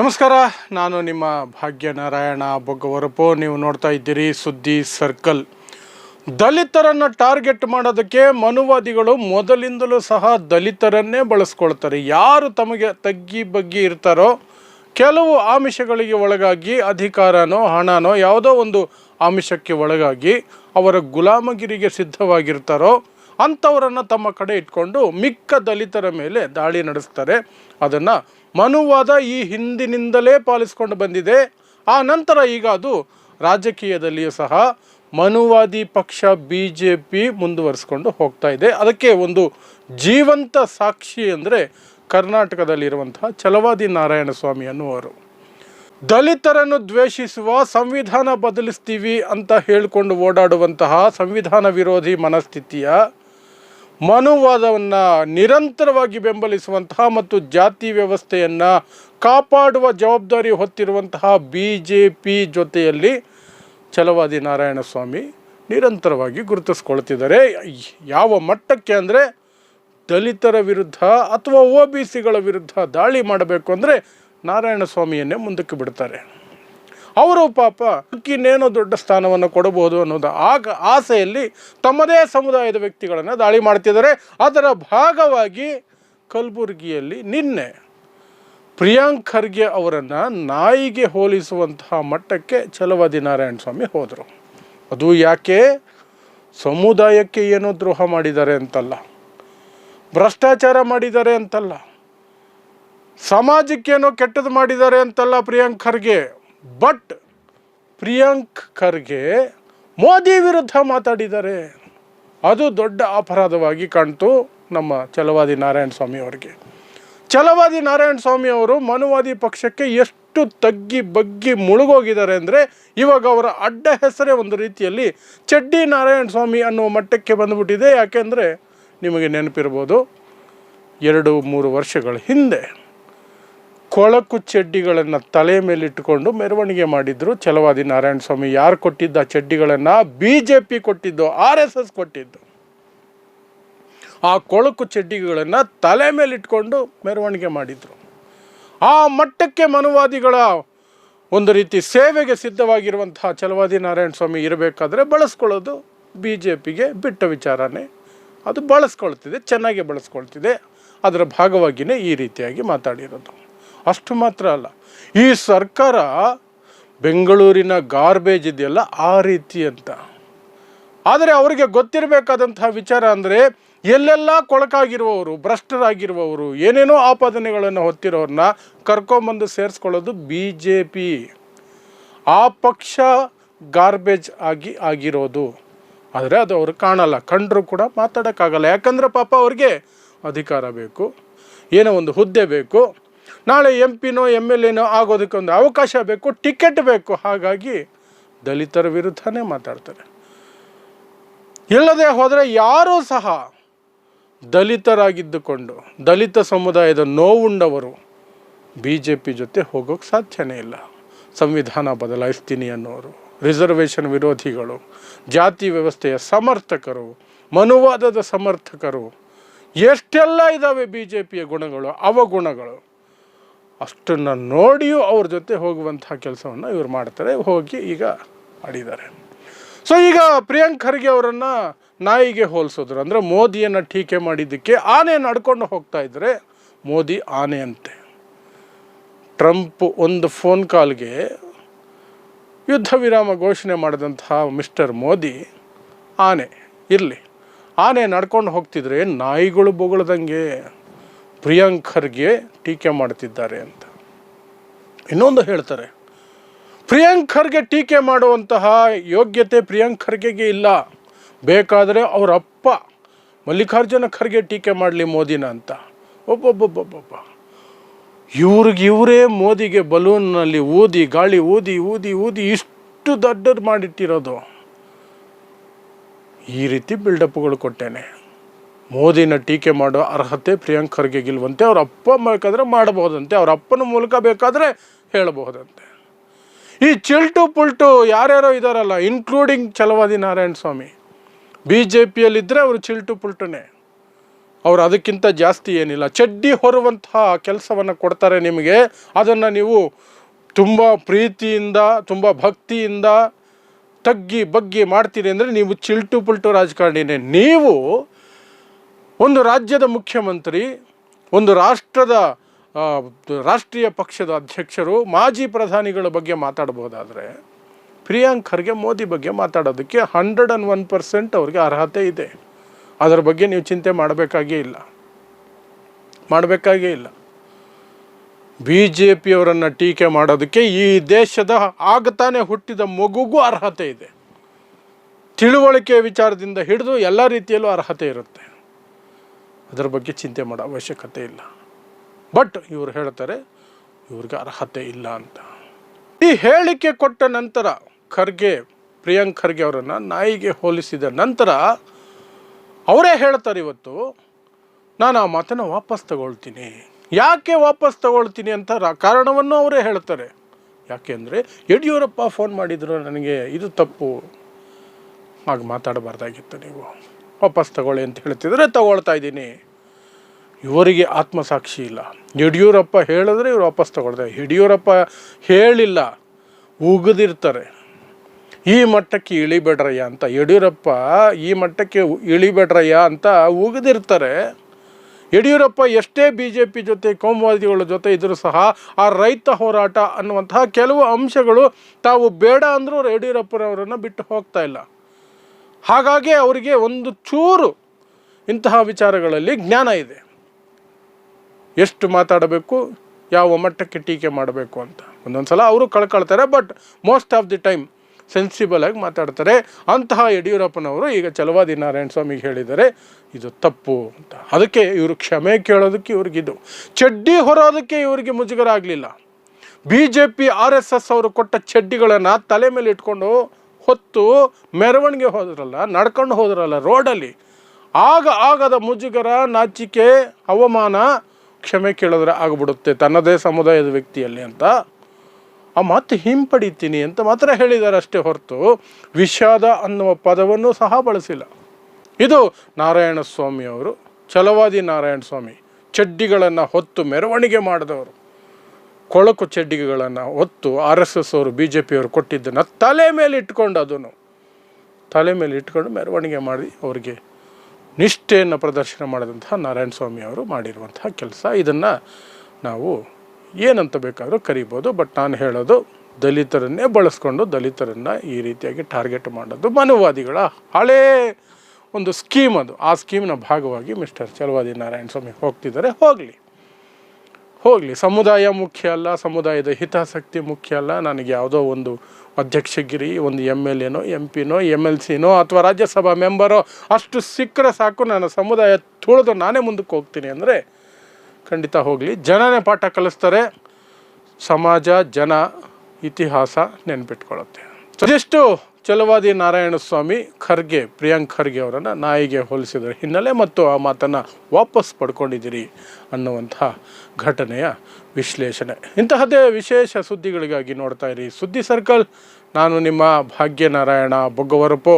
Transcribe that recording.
ನಮಸ್ಕಾರ, ನಾನು ನಿಮ್ಮ ಭಾಗ್ಯ ನಾರಾಯಣ ಬೊಗ್ಗವರಪು. ನೀವು ನೋಡ್ತಾ ಇದ್ದೀರಿ ಸುದ್ದಿ ಸರ್ಕಲ್. ದಲಿತರನ್ನು ಟಾರ್ಗೆಟ್ ಮಾಡೋದಕ್ಕೆ ಮನುವಾದಿಗಳು ಮೊದಲಿಂದಲೂ ಸಹ ದಲಿತರನ್ನೇ ಬಳಸ್ಕೊಳ್ತಾರೆ. ಯಾರು ತಮಗೆ ತಗ್ಗಿ ಬಗ್ಗಿ ಇರ್ತಾರೋ, ಕೆಲವು ಆಮಿಷಗಳಿಗೆ ಒಳಗಾಗಿ, ಅಧಿಕಾರನೋ, ಹಣನೋ ಯಾವುದೋ ಒಂದು ಆಮಿಷಕ್ಕೆ ಒಳಗಾಗಿ, ಅವರ ಗುಲಾಮಗಿರಿಗೆ ಸಿದ್ಧವಾಗಿರ್ತಾರೋ ಅಂಥವರನ್ನು ತಮ್ಮ ಕಡೆ ಇಟ್ಕೊಂಡು ಮಿಕ್ಕ ದಲಿತರ ಮೇಲೆ ದಾಳಿ ನಡೆಸ್ತಾರೆ. ಅದನ್ನು ಮನುವಾದ ಈ ಹಿಂದಿನಿಂದಲೇ ಪಾಲಿಸ್ಕೊಂಡು ಬಂದಿದೆ. ಆ ನಂತರ ಈಗ ಅದು ರಾಜಕೀಯದಲ್ಲಿಯೂ ಸಹ ಮನುವಾದಿ ಪಕ್ಷ ಬಿ ಜೆ ಪಿ ಮುಂದುವರಿಸ್ಕೊಂಡು ಹೋಗ್ತಾ ಇದೆ. ಅದಕ್ಕೆ ಒಂದು ಜೀವಂತ ಸಾಕ್ಷಿ ಅಂದರೆ ಕರ್ನಾಟಕದಲ್ಲಿರುವಂತಹ ಛಲವಾದಿ ನಾರಾಯಣ ಸ್ವಾಮಿ ಅನ್ನುವರು. ದಲಿತರನ್ನು ದ್ವೇಷಿಸುವ ಸಂವಿಧಾನ ಬದಲಿಸ್ತೀವಿ ಅಂತ ಹೇಳಿಕೊಂಡು ಓಡಾಡುವಂತಹ ಸಂವಿಧಾನ ವಿರೋಧಿ ಮನಸ್ಥಿತಿಯ ಮನುವಾದವನ್ನು ನಿರಂತರವಾಗಿ ಬೆಂಬಲಿಸುವಂತಹ ಮತ್ತು ಜಾತಿ ವ್ಯವಸ್ಥೆಯನ್ನು ಕಾಪಾಡುವ ಜವಾಬ್ದಾರಿ ಹೊತ್ತಿರುವಂತಹ ಬಿ ಜೆ ಪಿ ಜೊತೆಯಲ್ಲಿ ಛಲವಾದಿ ನಾರಾಯಣಸ್ವಾಮಿ ನಿರಂತರವಾಗಿ ಗುರುತಿಸ್ಕೊಳ್ತಿದ್ದಾರೆ. ಯಾವ ಮಟ್ಟಕ್ಕೆ ಅಂದರೆ ದಲಿತರ ವಿರುದ್ಧ ಅಥವಾ ಒ ಬಿ ಸಿಗಳ ವಿರುದ್ಧ ದಾಳಿ ಮಾಡಬೇಕು ಅಂದರೆ ನಾರಾಯಣಸ್ವಾಮಿಯನ್ನೇ ಮುಂದಕ್ಕೆ ಬಿಡ್ತಾರೆ. ಅವರು ಪಾಪ ಇನ್ನೇನೋ ದೊಡ್ಡ ಸ್ಥಾನವನ್ನು ಕೊಡಬಹುದು ಅನ್ನೋದು ಆಗ ಆಸೆಯಲ್ಲಿ ತಮ್ಮದೇ ಸಮುದಾಯದ ವ್ಯಕ್ತಿಗಳನ್ನು ದಾಳಿ ಮಾಡ್ತಿದ್ದಾರೆ. ಅದರ ಭಾಗವಾಗಿ ಕಲಬುರಗಿಯಲ್ಲಿ ನಿನ್ನೆ ಪ್ರಿಯಾಂಕ್ ಖರ್ಗೆ ಅವರನ್ನು ನಾಯಿಗೆ ಹೋಲಿಸುವಂತಹ ಮಟ್ಟಕ್ಕೆ ಛಲವಾದಿ ನಾರಾಯಣ ಸ್ವಾಮಿ ಹೋದರು. ಅದು ಯಾಕೆ? ಸಮುದಾಯಕ್ಕೆ ಏನೋ ದ್ರೋಹ ಮಾಡಿದ್ದಾರೆ ಅಂತಲ್ಲ. ಭ್ರಷ್ಟಾಚಾರ ಮಾಡಿದ್ದಾರೆ ಅಂತಲ್ಲ. ಸಮಾಜಕ್ಕೇನೋ ಕೆಟ್ಟದ್ದು ಮಾಡಿದ್ದಾರೆ ಅಂತಲ್ಲ ಪ್ರಿಯಾಂಕ್ ಖರ್ಗೆ. ಬಟ್ ಪ್ರಿಯಾಂಕ್ ಖರ್ಗೆ ಮೋದಿ ವಿರುದ್ಧ ಮಾತಾಡಿದ್ದಾರೆ. ಅದು ದೊಡ್ಡ ಅಪರಾಧವಾಗಿ ಕಾಣ್ತು ನಮ್ಮ ಛಲವಾದಿ ನಾರಾಯಣ ಸ್ವಾಮಿ ಅವರಿಗೆ. ಛಲವಾದಿ ನಾರಾಯಣ ಸ್ವಾಮಿ ಅವರು ಮನುವಾದಿ ಪಕ್ಷಕ್ಕೆ ಎಷ್ಟು ತಗ್ಗಿ ಬಗ್ಗಿ ಮುಳುಗೋಗಿದ್ದಾರೆ ಅಂದರೆ ಇವಾಗ ಅವರ ಅಡ್ಡ ಹೆಸರೇ ಒಂದು ರೀತಿಯಲ್ಲಿ ಚಡ್ಡಿ ನಾರಾಯಣ ಸ್ವಾಮಿ ಅನ್ನುವ ಮಟ್ಟಕ್ಕೆ ಬಂದುಬಿಟ್ಟಿದೆ. ಯಾಕೆಂದರೆ ನಿಮಗೆ ನೆನಪಿರ್ಬೋದು ಎರಡು ಮೂರು ವರ್ಷಗಳ ಹಿಂದೆ ಕೊಳಕು ಚಡ್ಡಿಗಳನ್ನು ತಲೆ ಮೇಲಿಟ್ಟುಕೊಂಡು ಮೆರವಣಿಗೆ ಮಾಡಿದ್ರು. ಛಲವಾದಿ ನಾರಾಯಣ ಸ್ವಾಮಿ ಯಾರು ಕೊಟ್ಟಿದ್ದ ಚಡ್ಡಿಗಳನ್ನು? ಬಿ ಜೆ ಪಿ ಕೊಟ್ಟಿದ್ದು, ಆರ್ ಎಸ್ ಎಸ್ ಕೊಟ್ಟಿದ್ದು. ಆ ಕೊಳಕು ಚಡ್ಡಿಗಳನ್ನು ತಲೆ ಮೇಲಿಟ್ಕೊಂಡು ಮೆರವಣಿಗೆ ಮಾಡಿದರು. ಆ ಮಟ್ಟಕ್ಕೆ ಮನುವಾದಿಗಳ ಒಂದು ರೀತಿ ಸೇವೆಗೆ ಸಿದ್ಧವಾಗಿರುವಂತಹ ಛಲವಾದಿ ನಾರಾಯಣ ಸ್ವಾಮಿ ಇರಬೇಕಾದ್ರೆ ಬಳಸ್ಕೊಳ್ಳೋದು ಬಿ ಜೆ ಪಿಗೆ ಬಿಟ್ಟ ವಿಚಾರನೇ. ಅದು ಬಳಸ್ಕೊಳ್ತಿದೆ, ಚೆನ್ನಾಗಿ ಬಳಸ್ಕೊಳ್ತಿದೆ. ಅದರ ಭಾಗವಾಗಿಯೇ ಈ ರೀತಿಯಾಗಿ ಮಾತಾಡಿರೋದು. ಅಷ್ಟು ಮಾತ್ರ ಅಲ್ಲ. ಈ ಸರ್ಕಾರ ಬೆಂಗಳೂರಿನ ಗಾರ್ಬೇಜ್ ಇದೆಯಲ್ಲ ಆ ರೀತಿ ಅಂತ. ಆದರೆ ಅವರಿಗೆ ಗೊತ್ತಿರಬೇಕಾದಂತಹ ವಿಚಾರ ಅಂದರೆ ಎಲ್ಲೆಲ್ಲ ಕೊಳಕಾಗಿರುವವರು, ಭ್ರಷ್ಟರಾಗಿರುವವರು, ಏನೇನೋ ಆಪಾದನೆಗಳನ್ನು ಹೊತ್ತಿರೋರನ್ನ ಕರ್ಕೊಂಬಂದು ಸೇರಿಸ್ಕೊಳ್ಳೋದು ಬಿ ಜೆ ಪಿ ಆ ಪಕ್ಷ ಗಾರ್ಬೇಜ್ ಆಗಿ ಆಗಿರೋದು. ಆದರೆ ಅದು ಅವರು ಕಾಣಲ್ಲ. ಕಂಡರೂ ಕೂಡ ಮಾತಾಡೋಕ್ಕಾಗಲ್ಲ. ಯಾಕಂದರೆ ಪಾಪ ಅವ್ರಿಗೆ ಅಧಿಕಾರ ಬೇಕು. ಏನೋ ಒಂದು ಹುದ್ದೆ ಬೇಕು. ನಾಳೆ ಎಂ ಪಿನೋ ಎಂ ಎಲ್ ಎನೋ ಆಗೋದಕ್ಕೆ ಒಂದು ಅವಕಾಶ ಬೇಕು, ಟಿಕೆಟ್ ಬೇಕು. ಹಾಗಾಗಿ ದಲಿತರ ವಿರುದ್ಧನೇ ಮಾತಾಡ್ತಾರೆ. ಇಲ್ಲದೆ ಹೋದರೆ ಯಾರೂ ಸಹ ದಲಿತರಾಗಿದ್ದುಕೊಂಡು, ದಲಿತ ಸಮುದಾಯದ ನೋವುಂಡವರು ಬಿ ಜೆ ಪಿ ಜೊತೆ ಹೋಗೋಕ್ಕೆ ಸಾಧ್ಯನೇ ಇಲ್ಲ. ಸಂವಿಧಾನ ಬದಲಾಯಿಸ್ತೀನಿ ಅನ್ನೋರು, ರಿಸರ್ವೇಷನ್ ವಿರೋಧಿಗಳು, ಜಾತಿ ವ್ಯವಸ್ಥೆಯ ಸಮರ್ಥಕರು, ಮನುವಾದದ ಸಮರ್ಥಕರು, ಎಷ್ಟೆಲ್ಲ ಇದ್ದಾವೆ ಬಿ ಜೆ ಪಿಯ ಗುಣಗಳು, ಅವಗುಣಗಳು. ಅಷ್ಟನ್ನು ನೋಡಿಯೂ ಅವ್ರ ಜೊತೆ ಹೋಗುವಂತಹ ಕೆಲಸವನ್ನು ಇವ್ರು ಮಾಡ್ತಾರೆ. ಹೋಗಿ ಈಗ ಮಾಡಿದ್ದಾರೆ. ಸೊ ಈಗ ಪ್ರಿಯಾಂಕ್ ಖರ್ಗೆ ಅವರನ್ನು ನಾಯಿಗೆ ಹೋಲಿಸಿದ್ರು. ಅಂದರೆ ಮೋದಿಯನ್ನು ಟೀಕೆ ಮಾಡಿದ್ದಕ್ಕೆ ಆನೆ ನಡ್ಕೊಂಡು ಹೋಗ್ತಾ ಇದ್ದರೆ ಮೋದಿ ಆನೆ ಅಂತೆ ಟ್ರಂಪ್ ಒಂದು ಫೋನ್ ಕಾಲ್ಗೆ ಯುದ್ಧ ವಿರಾಮ ಘೋಷಣೆ ಮಾಡಿದಂತಹ ಮಿಸ್ಟರ್ ಮೋದಿ ಆನೆ, ಇರಲಿ. ಆನೆ ನಡ್ಕೊಂಡು ಹೋಗ್ತಿದ್ರೆ ನಾಯಿಗಳು ಬೊಗಳದಂಗೆ. ಪ್ರಿಯಾಂಕ್ ಖರ್ಗೆ ಟೀಕೆ ಮಾಡ್ತಿದ್ದಾರೆ ಅಂತ. ಇನ್ನೊಂದು ಹೇಳ್ತಾರೆ, ಪ್ರಿಯಾಂಕ್ ಖರ್ಗೆ ಟೀಕೆ ಮಾಡುವಂತಹ ಯೋಗ್ಯತೆ ಪ್ರಿಯಾಂಕ್ ಖರ್ಗೆಗೆ ಇಲ್ಲ. ಬೇಕಾದರೆ ಅವರ ಅಪ್ಪ ಮಲ್ಲಿಕಾರ್ಜುನ ಖರ್ಗೆ ಟೀಕೆ ಮಾಡಲಿ ಮೋದಿನ ಅಂತ. ಒಬ್ಬೊಬ್ಬೊಬ್ಬೊಬ್ಬ ಇವ್ರಿಗೆ ಇವರೇ ಮೋದಿಗೆ ಬಲೂನ್ನಲ್ಲಿ ಊದಿ, ಗಾಳಿ ಊದಿ ಊದಿ ಊದಿ ಇಷ್ಟು ದೊಡ್ಡದು ಮಾಡಿಟ್ಟಿರೋದು. ಈ ರೀತಿ ಬಿಲ್ಡಪ್ಗಳು ಕೊಟ್ಟೇನೆ. ಮೋದಿನ ಟೀಕೆ ಮಾಡೋ ಅರ್ಹತೆ ಪ್ರಿಯಾಂಕ್ ಖರ್ಗೆಗಿಲ್ವಂತೆ ಅವ್ರ ಅಪ್ಪ ಬೇಕಾದರೆ ಮಾಡಬಹುದಂತೆ, ಅವ್ರ ಅಪ್ಪನ ಮೂಲಕ ಬೇಕಾದರೆ ಹೇಳಬಹುದಂತೆ. ಈ ಚಿಲ್ಟು ಪುಲ್ಟು ಯಾರ್ಯಾರೋ ಇದ್ದಾರಲ್ಲ including Chalavadi Narayana Swamy. B J ಪಿಯಲ್ಲಿದ್ದರೆ ಅವರು ಚಿಲ್ಟು ಪುಲ್ಟುನೇ. ಅವರು ಅದಕ್ಕಿಂತ ಜಾಸ್ತಿ ಏನಿಲ್ಲ. ಚಡ್ಡಿ ಹೊರುವಂತಹ ಕೆಲಸವನ್ನು ಕೊಡ್ತಾರೆ ನಿಮಗೆ, ಅದನ್ನು ನೀವು ತುಂಬ ಪ್ರೀತಿಯಿಂದ, ತುಂಬ ಭಕ್ತಿಯಿಂದ ತಗ್ಗಿ ಬಗ್ಗಿ ಮಾಡ್ತೀರಿ ಅಂದರೆ ನೀವು ಚಿಲ್ಟು ಪುಲ್ಟು ರಾಜಕಾರಣಿನೇ. ನೀವು ಒಂದು ರಾಜ್ಯದ ಮುಖ್ಯಮಂತ್ರಿ, ಒಂದು ರಾಷ್ಟ್ರದ ರಾಷ್ಟ್ರೀಯ ಪಕ್ಷದ ಅಧ್ಯಕ್ಷರು, ಮಾಜಿ ಪ್ರಧಾನಿಗಳ ಬಗ್ಗೆ ಮಾತಾಡ್ಬೋದಾದರೆ ಪ್ರಿಯಾಂಕ್ ಖರ್ಗೆ ಮೋದಿ ಬಗ್ಗೆ ಮಾತಾಡೋದಕ್ಕೆ ಹಂಡ್ರೆಡ್ ಆ್ಯಂಡ್ ಒನ್ ಪರ್ಸೆಂಟ್ ಅವ್ರಿಗೆ ಅರ್ಹತೆ ಇದೆ. ಅದರ ಬಗ್ಗೆ ನೀವು ಚಿಂತೆ ಮಾಡಬೇಕಾಗೇ ಇಲ್ಲ. ಮಾಡಬೇಕಾಗೇ ಇಲ್ಲ. ಬಿ ಜೆ ಪಿಯವರನ್ನು ಟೀಕೆ ಮಾಡೋದಕ್ಕೆ ಈ ದೇಶದ ಆಗತಾನೆ ಹುಟ್ಟಿದ ಮಗುಗೂ ಅರ್ಹತೆ ಇದೆ. ತಿಳುವಳಿಕೆ ವಿಚಾರದಿಂದ ಹಿಡಿದು ಎಲ್ಲ ರೀತಿಯಲ್ಲೂ ಅರ್ಹತೆ ಇರುತ್ತೆ. ಅದರ ಬಗ್ಗೆ ಚಿಂತೆ ಮಾಡೋ ಅವಶ್ಯಕತೆ ಇಲ್ಲ. ಬಟ್ ಇವರು ಹೇಳ್ತಾರೆ, ಇವ್ರಿಗೆ ಅರ್ಹತೆ ಇಲ್ಲ ಅಂತ. ಈ ಹೇಳಿಕೆ ಕೊಟ್ಟ ನಂತರ ಖರ್ಗೆ, ಪ್ರಿಯಾಂಕ್ ಖರ್ಗೆ ಅವರನ್ನು ನಾಯಿಗೆ ಹೋಲಿಸಿದ ನಂತರ ಅವರೇ ಹೇಳ್ತಾರೆ ಇವತ್ತು, ನಾನು ಆ ಮಾತನ್ನು ವಾಪಸ್ ತಗೊಳ್ತೀನಿ. ಯಾಕೆ ವಾಪಸ್ ತಗೊಳ್ತೀನಿ ಅಂತ ಕಾರಣವನ್ನು ಅವರೇ ಹೇಳ್ತಾರೆ. ಯಾಕೆಂದರೆ ಯಡಿಯೂರಪ್ಪ ಫೋನ್ ಮಾಡಿದ್ರು, ನನಗೆ ಇದು ತಪ್ಪು. ಆಗ ಮಾತಾಡಬಾರ್ದಾಗಿತ್ತು ನೀವು. ವಾಪಸ್ ತಗೊಳ್ಳಿ ಅಂತ ಹೇಳ್ತಿದ್ರೆ ತಗೊಳ್ತಾ ಇದ್ದೀನಿ. ಇವರಿಗೆ ಆತ್ಮಸಾಕ್ಷಿ ಇಲ್ಲ. ಯಡಿಯೂರಪ್ಪ ಹೇಳಿದ್ರೆ ಇವ್ರು ವಾಪಸ್ ತಗೊಳ್ತಾರೆ. ಯಡಿಯೂರಪ್ಪ ಹೇಳಿಲ್ಲ, ಉಗಿದಿರ್ತಾರೆ. ಈ ಮಟ್ಟಕ್ಕೆ ಇಳಿಬೇಡ್ರಯ್ಯ ಅಂತ. ಯಡಿಯೂರಪ್ಪ ಈ ಮಟ್ಟಕ್ಕೆ ಇಳಿಬೇಡ್ರಯ್ಯ ಅಂತ ಉಗಿದಿರ್ತಾರೆ. ಯಡಿಯೂರಪ್ಪ ಎಷ್ಟೇ ಬಿ ಜೆ ಪಿ ಜೊತೆ, ಕೋಮುವಾದಿಗಳ ಜೊತೆ ಇದ್ದರೂ ಸಹ ಆ ರೈತ ಹೋರಾಟ ಅನ್ನುವಂತಹ ಕೆಲವು ಅಂಶಗಳು ತಾವು ಬೇಡ ಅಂದರೂ ಯಡಿಯೂರಪ್ಪನವರನ್ನು ಬಿಟ್ಟು ಹೋಗ್ತಾ ಇಲ್ಲ. ಹಾಗಾಗಿ ಅವರಿಗೆ ಒಂದು ಚೂರು ಇಂತಹ ವಿಚಾರಗಳಲ್ಲಿ ಜ್ಞಾನ ಇದೆ. ಎಷ್ಟು ಮಾತಾಡಬೇಕು, ಯಾವ ಮಟ್ಟಕ್ಕೆ ಟೀಕೆ ಮಾಡಬೇಕು ಅಂತ. ಒಂದೊಂದು ಸಲ ಅವರು ಕಳ್ಕೊಳ್ತಾರೆ but most of the time sensible ಆಗಿ ಮಾತಾಡ್ತಾರೆ. ಅಂತಹ ಯಡಿಯೂರಪ್ಪನವರು ಈಗ ಚಲವಾದಿ ನಾರಾಯಣ ಸ್ವಾಮಿಗೆ ಹೇಳಿದ್ದಾರೆ ಇದು ತಪ್ಪು ಅಂತ. ಅದಕ್ಕೆ ಇವರು ಕ್ಷಮೆ ಕೇಳೋದಕ್ಕೆ ಇವ್ರಿಗಿದು. ಚಡ್ಡಿ ಹೊರೋದಕ್ಕೆ ಇವರಿಗೆ ಮುಜುಗರ ಆಗಲಿಲ್ಲ B J P R S S ಅವರು ಕೊಟ್ಟ ಚಡ್ಡಿಗಳನ್ನು ತಲೆ ಮೇಲೆ ಇಟ್ಕೊಂಡು ಹೊತ್ತು ಮೆರವಣಿಗೆ ಹೋದ್ರಲ್ಲ, ನಡ್ಕೊಂಡು ಹೋದ್ರಲ್ಲ ರೋಡಲ್ಲಿ. ಆಗ ಆಗದ ಮುಜುಗರ, ನಾಚಿಕೆ, ಅವಮಾನ ಕ್ಷಮೆ ಕೇಳಿದ್ರೆ ಆಗಿಬಿಡುತ್ತೆ ತನ್ನದೇ ಸಮುದಾಯದ ವ್ಯಕ್ತಿಯಲ್ಲಿ ಅಂತ. ಆ ಮತ್ತೆ ಹಿಂಪಡಿತೀನಿ ಅಂತ ಮಾತ್ರ ಹೇಳಿದ್ದಾರೆ ಅಷ್ಟೇ ಹೊರತು ವಿಷಾದ ಅನ್ನುವ ಪದವನ್ನು ಸಹ ಬಳಸಿಲ್ಲ. ಇದು ನಾರಾಯಣ ಸ್ವಾಮಿಯವರು ಛಲವಾದಿ ನಾರಾಯಣ ಸ್ವಾಮಿ, ಚಡ್ಡಿಗಳನ್ನು ಹೊತ್ತು ಮೆರವಣಿಗೆ ಮಾಡಿದವರು. ಕೊಳಕು ಚಡ್ಡಿಗಳನ್ನು ಹೊತ್ತು ಆರ್ ಎಸ್ ಎಸ್ ಅವರು, ಬಿ ಜೆ ಪಿಯವರು ಕೊಟ್ಟಿದ್ದನ್ನು ತಲೆ ಮೇಲೆ ಇಟ್ಕೊಂಡು ಅದನ್ನು. ತಲೆ ಮೇಲೆ ಇಟ್ಕೊಂಡು ಮೆರವಣಿಗೆ ಮಾಡಿ ಅವರಿಗೆ ನಿಷ್ಠೆಯನ್ನು ಪ್ರದರ್ಶನ ಮಾಡಿದಂತಹ ನಾರಾಯಣ ಸ್ವಾಮಿ ಅವರು ಮಾಡಿರುವಂತಹ ಕೆಲಸ. ಇದನ್ನು ನಾವು ಏನಂತ ಬೇಕಾದರೂ ಕರಿಬೋದು, ಬಟ್ ನಾನು ಹೇಳೋದು ದಲಿತರನ್ನೇ ಬಳಸ್ಕೊಂಡು ದಲಿತರನ್ನು ಈ ರೀತಿಯಾಗಿ ಟಾರ್ಗೆಟ್ ಮಾಡೋದು ಮನುವಾದಿಗಳ ಹಳೇ ಒಂದು ಸ್ಕೀಮ್ ಅದು. ಆ ಸ್ಕೀಮ್ನ ಭಾಗವಾಗಿ ಮಿಸ್ಟರ್ ಚಲವಾದಿ ನಾರಾಯಣ ಸ್ವಾಮಿ ಹೋಗ್ತಿದ್ದಾರೆ, ಹೋಗಲಿ. ಹೋಗಲಿ. ಸಮುದಾಯ ಮುಖ್ಯ ಅಲ್ಲ, ಸಮುದಾಯದ ಹಿತಾಸಕ್ತಿ ಮುಖ್ಯ ಅಲ್ಲ. ನನಗೆ ಯಾವುದೋ ಒಂದು ಅಧ್ಯಕ್ಷಗಿರಿ ಒಂದು ಎಂ ಎಲ್ ಎನೋ ಎಂ ಪಿನೋ ಎಂ ಎಲ್ ಸಿನೋ ಅಥವಾ ರಾಜ್ಯಸಭಾ ಮೆಂಬರೋ ಅಷ್ಟು ಸಿಕ್ಕರೆ ಸಾಕು. ನಾನು ಸಮುದಾಯ ತುಳಿದು ನಾನೇ ಮುಂದಕ್ಕೆ ಹೋಗ್ತೀನಿ ಅಂದರೆ ಖಂಡಿತ ಹೋಗಲಿ. ಜನನೇ ಪಾಠ ಕಲಿಸ್ತಾರೆ. ಸಮಾಜ, ಜನ, ಇತಿಹಾಸ ನೆನ್ಪಿಟ್ಕೊಳ್ಳುತ್ತೆ. ಅದೆಷ್ಟು ಚಲವಾದಿ ನಾರಾಯಣ ಸ್ವಾಮಿ ಖರ್ಗೆ, ಪ್ರಿಯಾಂಕ್ ಖರ್ಗೆ ಅವರನ್ನು ನಾಯಿಗೆ ಹೋಲಿಸಿದ ಹಿನ್ನೆಲೆ ಮತ್ತು ಆ ಮಾತನ್ನು ವಾಪಸ್ ಪಡ್ಕೊಂಡಿದ್ದೀರಿ ಅನ್ನುವಂತಹ ಘಟನೆಯ ವಿಶ್ಲೇಷಣೆ. ಇಂತಹದ್ದೇ ವಿಶೇಷ ಸುದ್ದಿಗಳಿಗಾಗಿ ನೋಡ್ತಾ ಇರಿ. ಸುದ್ದಿ ಸರ್ಕಲ್, ನಾನು ನಿಮ್ಮ ಭಾಗ್ಯನಾರಾಯಣ ಬೊಗ್ಗವರಪೋ